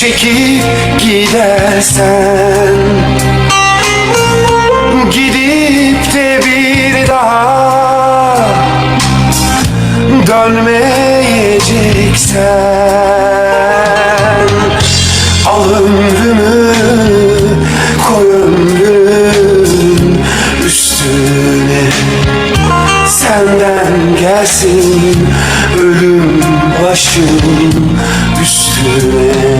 çekip gidersen. Gidip de bir daha dönmeyeceksen. Al ömrümü koy ömrümün üstüne. Senden gelsin ölüm başım üstüne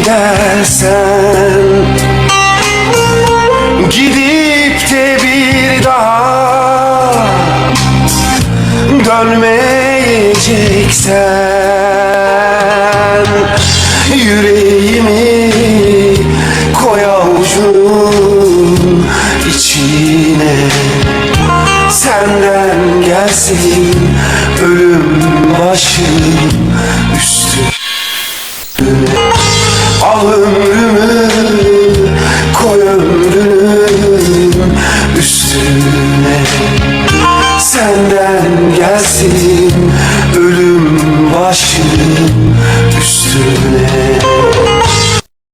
gidersen Gidip de bir daha dönmeyeceksen Yüreğimi koy avucunun içine. Senden gelsin ölüm başım senden gelsin ölüm başı